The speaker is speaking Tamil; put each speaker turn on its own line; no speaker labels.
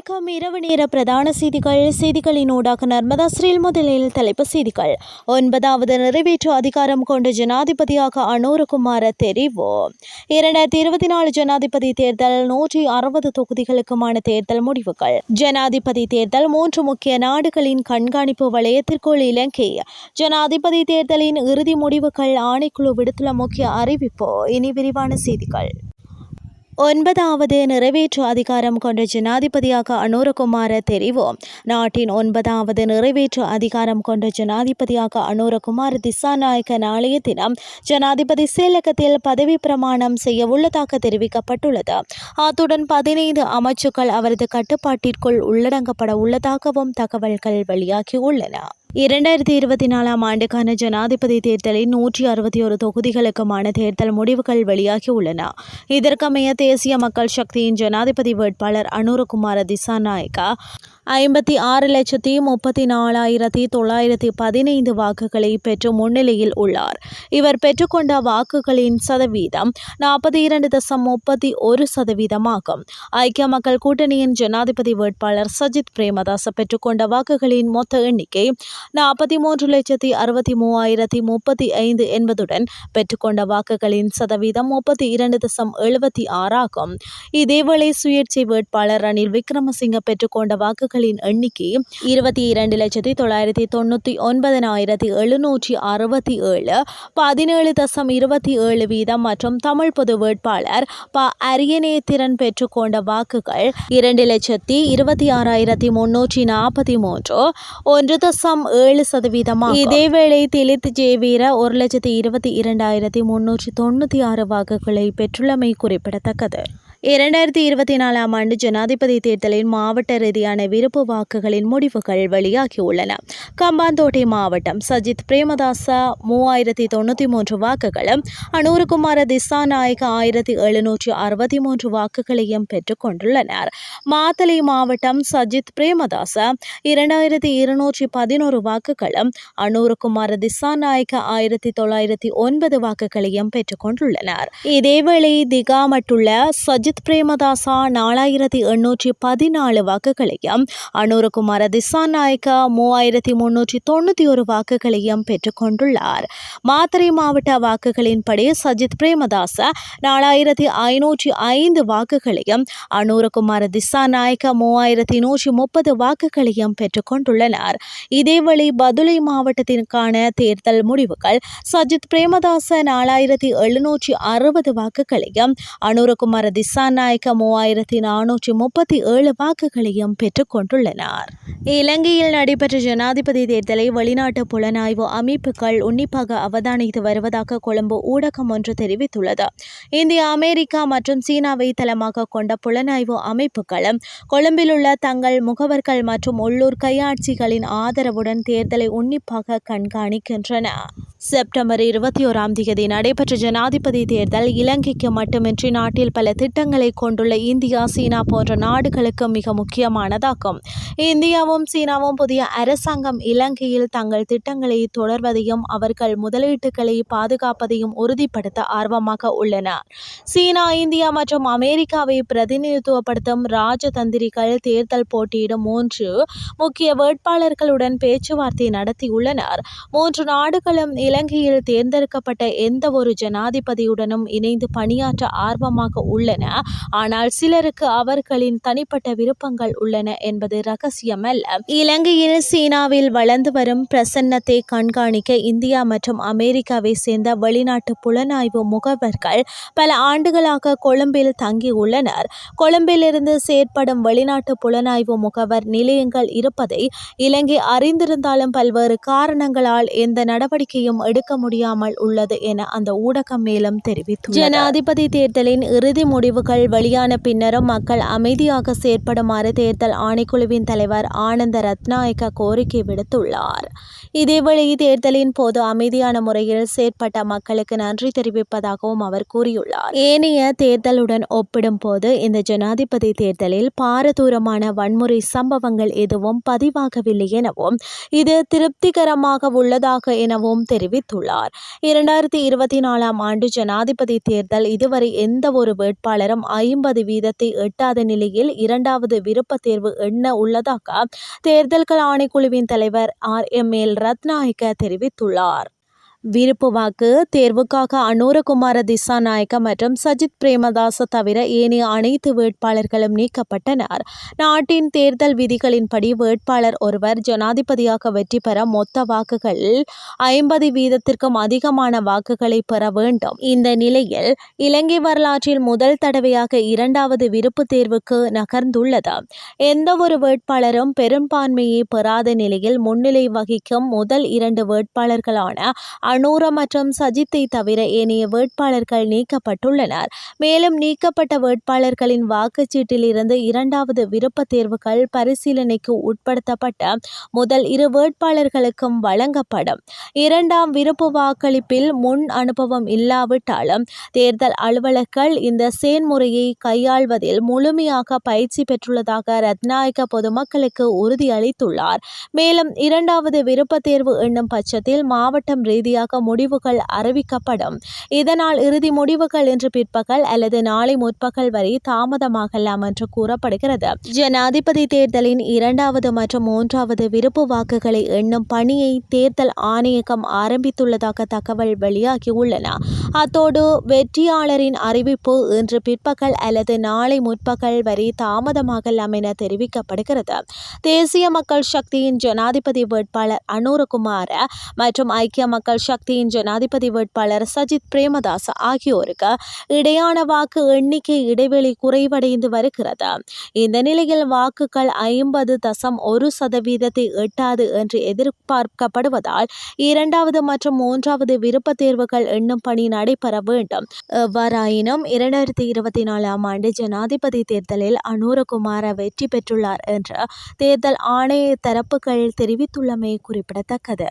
வணக்கம். இரவு நேர பிரதான செய்திகள் செய்திகளின் ஊடாக நர்மதா ஸ்ரீல் முதலில் தலைப்பு செய்திகள். ஒன்பதாவது நிறைவேற்று அதிகாரம் கொண்ட ஜனாதிபதியாக அனுரகுமார தெரிவு. இரண்டாயிரத்தி இருபத்தி நாலு ஜனாதிபதி தேர்தல் நூற்றி அறுபது தொகுதிகளுக்குமான தேர்தல் முடிவுகள். ஜனாதிபதி தேர்தல் மூன்று முக்கிய நாடுகளின் கண்காணிப்பு வலயத்திற்குள் இலங்கை. ஜனாதிபதி தேர்தலின் இறுதி முடிவுகள் ஆணைக்குழு விடுத்துள்ள முக்கிய அறிவிப்பு. இனி விரிவான செய்திகள். ஒன்பதாவது நிறைவேற்று அதிகாரம் கொண்ட ஜனாதிபதியாக அனுரகுமார தெரிவு நாட்டின் ஒன்பதாவது நிறைவேற்று அதிகாரம் கொண்ட ஜனாதிபதியாக அனுரகுமார் திசாநாயக்க நாளைய தினம் ஜனாதிபதி செயலகத்தில் பதவி பிரமாணம் செய்ய உள்ளதாக தெரிவிக்கப்பட்டுள்ளது. அத்துடன் பதினைந்து அமைச்சுக்கள் அவரது கட்டுப்பாட்டிற்குள் உள்ளடங்கப்பட உள்ளதாகவும் தகவல்கள் வெளியாகியுள்ளன. இரண்டாயிரத்தி இருபத்தி நாலாம் ஆண்டுக்கான ஜனாதிபதி தேர்தலின் நூற்றி அறுபத்தி ஒரு தொகுதிகளுக்குமான தேர்தல் முடிவுகள் வெளியாகியுள்ளன இதற்கமைய தேசிய மக்கள் சக்தியின் ஜனாதிபதி வேட்பாளர் அனுரகுமார திசாநாயக்கா ஐம்பத்தி ஆறு லட்சத்தி முப்பத்தி நாலாயிரத்தி தொள்ளாயிரத்தி பதினைந்து வாக்குகளை பெற்று முன்னிலையில் உள்ளார். இவர் பெற்றுக்கொண்ட வாக்குகளின் சதவீதம் நாற்பத்தி இரண்டு தசம் முப்பத்தி ஒரு சதவீதமாகும். ஐக்கிய மக்கள் கூட்டணியின் ஜனாதிபதி வேட்பாளர் சஜித் பிரேமதாச பெற்றுக்கொண்ட வாக்குகளின் மொத்த எண்ணிக்கை நாற்பத்தி மூன்று லட்சத்தி அறுபத்தி மூவாயிரத்தி முப்பத்தி ஐந்து என்பதுடன் பெற்றுக்கொண்ட வாக்குகளின் சதவீதம் முப்பத்தி இரண்டு தசம் எழுபத்தி ஆறாகும் இதேவேளை சுயேட்சை வேட்பாளர் ரணில் விக்ரமசிங்க பெற்றுக்கொண்ட வாக்கு வாக்குகளின் எண்ணிக்கை இருபத்தி இரண்டு லட்சத்தி தொள்ளாயிரத்தி தொண்ணூற்றி ஒன்பதனாயிரத்தி எழுநூற்றி அறுபத்தி ஏழு பதினேழு தசம் இருபத்தி ஏழு வீதம் மற்றும் தமிழ் பொது வேட்பாளர் ப. அரியநேத்திரன் பெற்றுக்கொண்ட வாக்குகள் இரண்டு லட்சத்தி இருபத்தி ஆறாயிரத்தி முன்னூற்றி நாற்பத்தி மூன்று ஒன்று தசம் ஏழு சதவீதமாக இதேவேளை திலித் ஜேவீர ஒரு லட்சத்தி இருபத்தி இரண்டாயிரத்தி முன்னூற்றி தொண்ணூற்றி ஆறு வாக்குகளை பெற்றுள்ளமை குறிப்பிடத்தக்கது. இரண்டாயிரத்தி இருபத்தி நாலாம் ஆண்டு ஜனாதிபதி தேர்தலில் மாவட்ட ரீதியான விருப்பு வாக்குகளின் முடிவுகள் வெளியாகியுள்ளன. கம்பாந்தோட்டை மாவட்டம் சஜித் பிரேமதாச மூவாயிரத்தி தொண்ணூற்றி மூன்று வாக்குகளும் அனூருகுமார திசாநாயக்க ஆயிரத்தி எழுநூற்றி அறுபத்தி மூன்று வாக்குகளையும் பெற்றுக்கொண்டுள்ளனர் மாத்தளை மாவட்டம் சஜித் பிரேமதாசா இரண்டாயிரத்தி இருநூற்றி பதினோரு வாக்குகளும் அனூருகுமார திசாநாயக்க ஆயிரத்தி தொள்ளாயிரத்தி ஒன்பது வாக்குகளையும் பெற்றுக்கொண்டுள்ளனர் இதேவேளை திகாமட்டுள்ள சஜித் பிரேமதாசா நாலாயிரத்தி எண்ணூற்றி பதினாலு வாக்குகளையும் அனுரகுமார திசாநாயக்கா மூவாயிரத்தி முன்னூற்றி தொண்ணூற்றி ஒரு வாக்குகளையும் பெற்றுக்கொண்டுள்ளார். மாத்தறை மாவட்ட வாக்குகளின்படி சஜித் பிரேமதாச நாலாயிரத்தி ஐநூற்றி ஐந்து வாக்குகளையும் அனுரகுமார திசாநாயக்க மூவாயிரத்தி நூற்றி முப்பது வாக்குகளையும் பெற்றுக்கொண்டுள்ளனர். இதேவேளை பதுளை மாவட்டத்திற்கான தேர்தல் முடிவுகள் சஜித் பிரேமதாச நாலாயிரத்தி எழுநூற்றி அறுபது வாக்குகளையும் அனுரகுமார திசாநாயக்க மூவாயிரத்தி நானூற்றி முப்பத்தி ஏழு வாக்குகளையும் கொண்டுள்ளனர். இலங்கையில் நடைபெற்ற ஜனாதிபதி தேர்தலை வெளிநாட்டு புலனாய்வு அமைப்புகள் உன்னிப்பாக அவதானித்து வருவதாக கொழும்பு ஊடகம் ஒன்று தெரிவித்துள்ளது. இந்தியா அமெரிக்கா மற்றும் சீனாவை தளமாக கொண்ட புலனாய்வு அமைப்புகளும் கொழும்பில் உள்ள தங்கள் முகவர்கள் மற்றும் உள்ளூர் கையாட்சிகளின் ஆதரவுடன் தேர்தலை உன்னிப்பாக கண்காணிக்கின்றன. செப்டம்பர் இருபத்தி ஓராம் தேதி நடைபெற்ற ஜனாதிபதி தேர்தல் இலங்கைக்கு மட்டுமின்றி நாட்டில் பல திட்டங்களை கொண்டுள்ள இந்தியா சீனா போன்ற நாடுகளுக்கு மிக முக்கியமானதாகும். இந்தியாவும் சீனாவும் புதிய அரசாங்கம் இலங்கையில் தங்கள் திட்டங்களை தொடர்வதையும் அவர்கள் முதலீட்டுகளை பாதுகாப்பதையும் உறுதிப்படுத்த ஆர்வமாக உள்ளன. சீனா இந்தியா மற்றும் அமெரிக்காவை பிரதிநிதித்துவப்படுத்தும் ராஜதந்திரிகள் தேர்தல் போட்டியிடும் மூன்று முக்கிய வேட்பாளர்களுடன் பேச்சுவார்த்தை நடத்தியுள்ளனர். மூன்று நாடுகளும் இலங்கையில் தேர்ந்தெடுக்கப்பட்ட எந்த ஒரு ஜனாதிபதியுடனும் இணைந்து பணியாற்ற ஆர்வமாக உள்ளன. ஆனால் சிலருக்கு அவர்களின் தனிப்பட்ட விருப்பங்கள் உள்ளன என்பது ரகசியமல்ல. இலங்கையில் சீனாவில் வளர்ந்து வரும் பிரசன்னத்தை கண்காணிக்க இந்தியா மற்றும் அமெரிக்காவை சேர்ந்த வெளிநாட்டு புலனாய்வு முகவர்கள் பல ஆண்டுகளாக கொழும்பில் தங்கியுள்ளனர். கொழும்பிலிருந்து செயற்படும் வெளிநாட்டு புலனாய்வு முகவர் நிலையங்கள் இருப்பதை இலங்கை அறிந்திருந்தாலும் பல்வேறு காரணங்களால் எந்த நடவடிக்கையும் எடுக்க முடியாமல் உள்ளது என அந்த ஊடகம் மேலும் தெரிவித்து ஜனாதிபதி தேர்தலின் இறுதி முடிவுகள் வெளியான பின்னரும் மக்கள் அமைதியாக செயற்படுமாறு தேர்தல் ஆணைக்குழுவின் தலைவர் ஆனந்த ரத்நாயக்க கோரிக்கை விடுத்துள்ளார். இதேவேளை தேர்தலின் போது அமைதியான முறையில் செயற்பட்ட மக்களுக்கு நன்றி தெரிவிப்பதாகவும் அவர் கூறியுள்ளார். ஏனைய தேர்தலுடன் ஒப்பிடும்போது இந்த ஜனாதிபதி தேர்தலில் பாரதூரமான வன்முறை சம்பவங்கள் எதுவும் பதிவாகவில்லை எனவும் இது திருப்திகரமாக உள்ளதாக எனவும் தெரிவித்தார் தெரிவித்துள்ளார். இரண்டாயிரத்தி இருபத்தி நாலாம் ஆண்டு ஜனாதிபதி தேர்தல் இதுவரை எந்த ஒரு வேட்பாளரும் ஐம்பது வீதத்தை எட்டாத நிலையில் இரண்டாவது விருப்ப தேர்வு எண்ண உள்ளதாக தேர்தல்கள் ஆணைக்குழுவின் தலைவர் ஆர் எம் எல் ரத்நாயக்க தெரிவித்துள்ளார். விருப்பு வாக்கு தேர்வுக்காக அனூரகுமார திசாநாயக்க மற்றும் சஜித் பிரேமதாச தவிர ஏனைய அனைத்து வேட்பாளர்களும் நீக்கப்பட்டனர். நாட்டின் தேர்தல் விதிகளின்படி வேட்பாளர் ஒருவர் ஜனாதிபதியாக வெற்றி பெற மொத்த வாக்குகள் ஐம்பது வீதத்திற்கும் அதிகமான வாக்குகளை பெற வேண்டும். இந்த நிலையில் இலங்கை வரலாற்றில் முதல் தடவையாக இரண்டாவது விருப்பு தேர்வுக்கு நகர்ந்துள்ளது. எந்த ஒரு வேட்பாளரும் பெரும்பான்மையை பெறாத நிலையில் முன்னிலை வகிக்கும் முதல் இரண்டு வேட்பாளர்களான அனூரா மற்றும் சஜித்தை தவிர ஏனைய வேட்பாளர்கள் நீக்கப்பட்டுள்ளனர். மேலும் நீக்கப்பட்ட வேட்பாளர்களின் வாக்குச்சீட்டில் இருந்து இரண்டாவது விருப்ப தேர்வுகள் பரிசீலனைக்கு உட்படுத்தப்பட்ட முதல் இரு வேட்பாளர்களுக்கும் வழங்கப்படும். இரண்டாம் விருப்பு வாக்களிப்பில் முன் அனுபவம் இல்லாவிட்டாலும் தேர்தல் அலுவலர்கள் இந்த செயன்முறையை கையாள்வதில் முழுமையாக பயிற்சி பெற்றுள்ளதாக ரத்நாயக பொதுமக்களுக்கு உறுதியளித்துள்ளார். மேலும் இரண்டாவது விருப்ப தேர்வு எண்ணும் பட்சத்தில் மாவட்டம் ரீதியாக ரீதியாக முடிவுகள் அறிவிக்கப்படும். இதனால் இறுதி முடிவுகள் இன்று பிற்பகல் அல்லது நாளை முற்பகல் வரை தாமதமாகலாம் என்று கூறப்படுகிறது. ஜனாதிபதி தேர்தலின் இரண்டாவது மற்றும் மூன்றாவது விருப்பு வாக்குகளை எண்ணும் பணியை தேர்தல் ஆணையகம் ஆரம்பித்துள்ளதாக தகவல் வெளியாகியுள்ளன. அத்தோடு வெற்றியாளரின் அறிவிப்பு இன்று பிற்பகல் அல்லது நாளை முற்பகல் வரை தாமதமாகலாம் என தெரிவிக்கப்படுகிறது. தேசிய மக்கள் சக்தியின் ஜனாதிபதி வேட்பாளர் அனுரகுமார மற்றும் ஐக்கிய மக்கள் சக்தியின் ஜனாதிபதி வேட்பாளர் சஜித் பிரேமதாஸ் ஆகியோருக்கு இடையான வாக்கு எண்ணிக்கை இடைவெளி குறைவடைந்து வருகிறது. இந்த நிலையில் வாக்குகள் ஐம்பது தசம் ஒரு சதவீதத்தை எட்டாது என்று எதிர்பார்க்கப்படுவதால் இரண்டாவது மற்றும் மூன்றாவது விருப்ப தேர்வுகள் எண்ணும் பணி நடைபெற வேண்டும். எவ்வாறாயினும் இரண்டாயிரத்தி இருபத்தி நாலாம் ஆண்டு ஜனாதிபதி தேர்தலில் அனுரகுமார வெற்றி பெற்றுள்ளார் என்று தேர்தல் ஆணைய தரப்புகள் தெரிவித்துள்ளமை குறிப்பிடத்தக்கது.